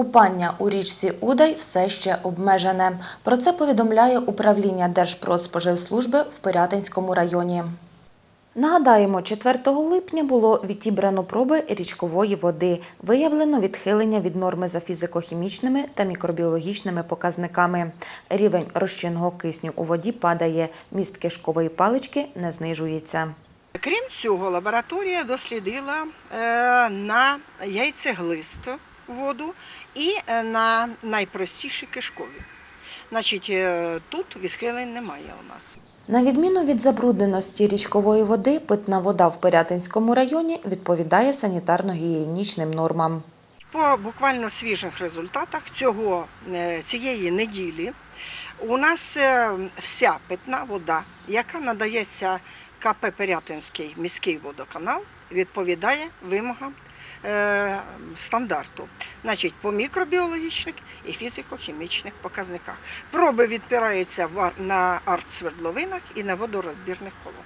Купання у річці Удай все ще обмежене. Про це повідомляє управління Держпродспоживслужби в Пирятинському районі. Нагадаємо, 4 липня було відібрано проби річкової води. Виявлено відхилення від норми за фізико-хімічними та мікробіологічними показниками. Рівень розчинного кисню у воді падає, міст кишкової палички не знижується. Крім цього, лабораторія дослідила е, на яйцеглист воду і е, на найпростіші кишкові. Значить, е, тут відхилень немає у нас. На відміну від забрудненості річкової води, питна вода в Пирятинському районі відповідає санітарно-гігієнічним нормам. По буквально свіжих результатах цього, е, цієї неділі у нас е, вся питна вода, яка надається КП Пирятинський міський водоканал, відповідає вимогам е, стандарту. Значить, по мікробіологічних і фізико-хімічних показниках. Проби відбираються в ар- на артсвердловинах і на водорозбірних колонках.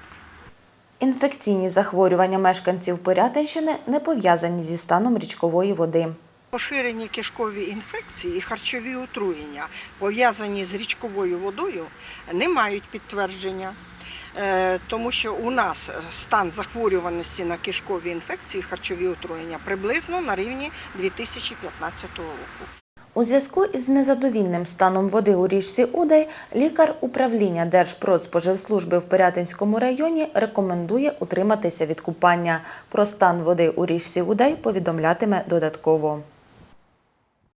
Інфекційні захворювання мешканців Пирятинщини не пов'язані зі станом річкової води. Поширені кишкові інфекції і харчові отруєння, пов'язані з річковою водою, не мають підтвердження, Е, тому що у нас стан захворюваності на кишкові інфекції і харчові отруєння приблизно на рівні 2015 року. У зв'язку із незадовільним станом води у річці Удай лікар управління Держпродспоживслужби в Пирятинському районі рекомендує утриматися від купання. Про стан води у річці Удай повідомлятиме додатково.